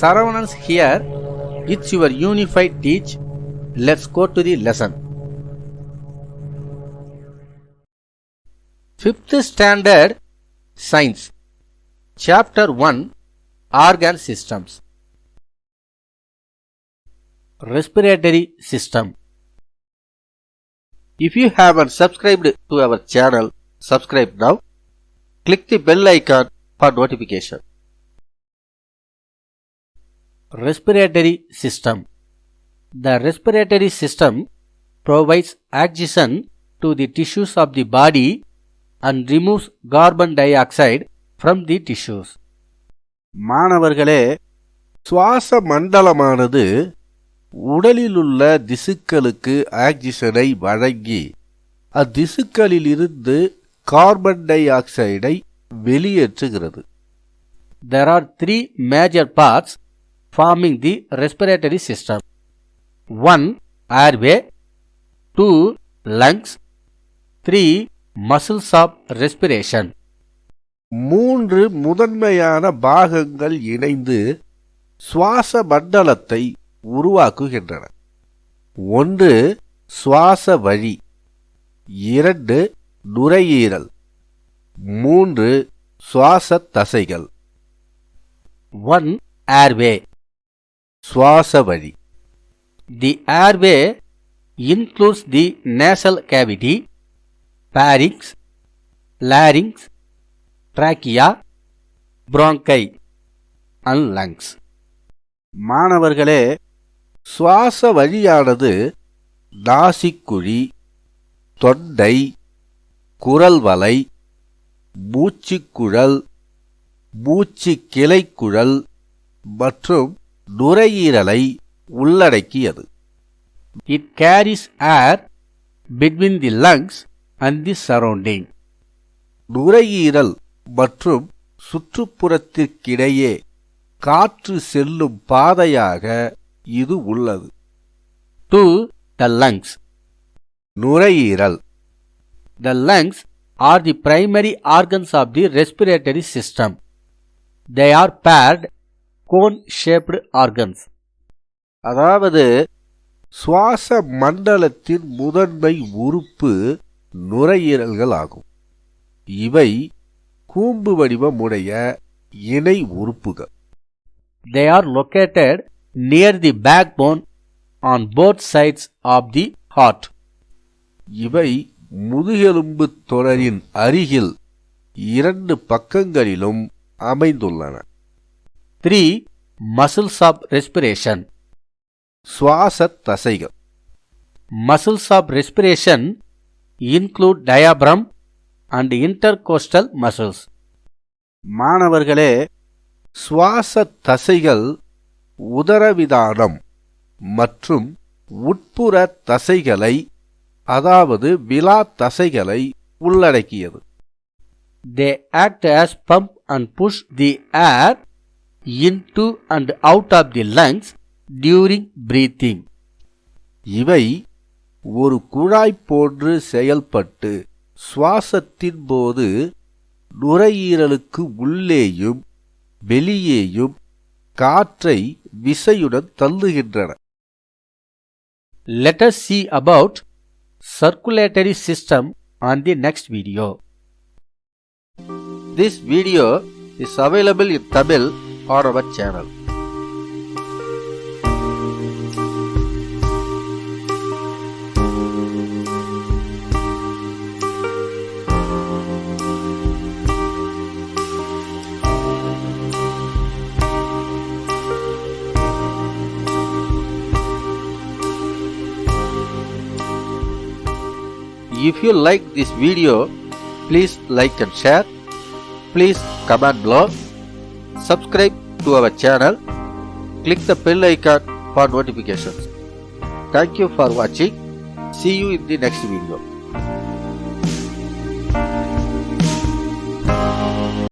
Saravanans here. It's your unified teach. Let's go to the lesson. Fifth Standard Science Chapter 1 Organ Systems Respiratory System If you haven't subscribed to our channel, subscribe now. Click the bell icon for notification. Respiratory System The respiratory system provides oxygen to the tissues of the body and removes carbon dioxide from the tissues. மாணவர்களே சுவாச மண்டலமானது உடலிலுள்ள திசுக்களுக்கு ஆக்சிஜனை வழங்கி அத்திசுக்களிலிருந்து carbon tie ஆக்சைடை வெளியேற்றுகிறது There are three major parts forming the respiratory system. 1. Airway 2. Lungs 3. Muscles of respiration மூன்று முதன்மையான பாகங்கள் இணைந்து சுவாச மண்டலத்தை உருவாக்குகின்றன ஒன்று சுவாச வழி இரண்டு நுரையீரல் மூன்று சுவாச தசைகள் ஒன் ஏர்வே சுவாச வழி the airway includes the nasal cavity pharynx larynx trachea bronchi and lungs மாணவர்களே சுவாச வழியானது நாசிக்குழி தொண்டை குரல் வலை மூச்சுக்குழல் மூச்சு கிளைக்குழல் மற்றும் நுரையீரலை உள்ளடக்கியது. It carries air between the lungs and the surrounding நுரையீரல் மற்றும் சுற்றுப்புறத்திற்கிடையே காற்று செல்லும் பாதையாக இது உள்ளது. டு த லங்ஸ் நுரையீரல். The lungs are the primary organs of the respiratory system they are paired cone shaped organs அதாவது சுவாச மண்டலத்தின் முதன்மை உறுப்பு நுரையீரல்கள் ஆகும். இவை கூம்பு வடிவமுடைய இணை உறுப்புகள். They are located near the backbone on both sides of the heart இவை முதுகெலும்பு தொடரின் அருகில் இரண்டு பக்கங்களிலும் அமைந்துள்ளன. த்ரீ மசில்ஸ் ஆஃப் ரெஸ்பிரேஷன் சுவாச தசைகள் muscles of respiration include diaphragm and intercostal muscles மாணவர்களே சுவாச தசைகள் உதரவிதானம் மற்றும் உட்புற தசைகளை அதாவது விலா தசைகளை உள்ளடக்கியது. They act as pump and push the air into and out of the lungs during breathing இவை ஒரு குழாய் போன்று செயல்பட்டு சுவாசத்தின் போது நுரையீரலுக்கு உள்ளேயும் வெளியேயும் காற்றை விசையுடன் தள்ளுகின்றன Let see about circulatory circulatory system on the next video. This video is available in Tamil on our channel. If you like this video, please like and share. Please comment below. Subscribe to our channel. Click the bell icon for notifications. Thank you for watching. See you in the next video.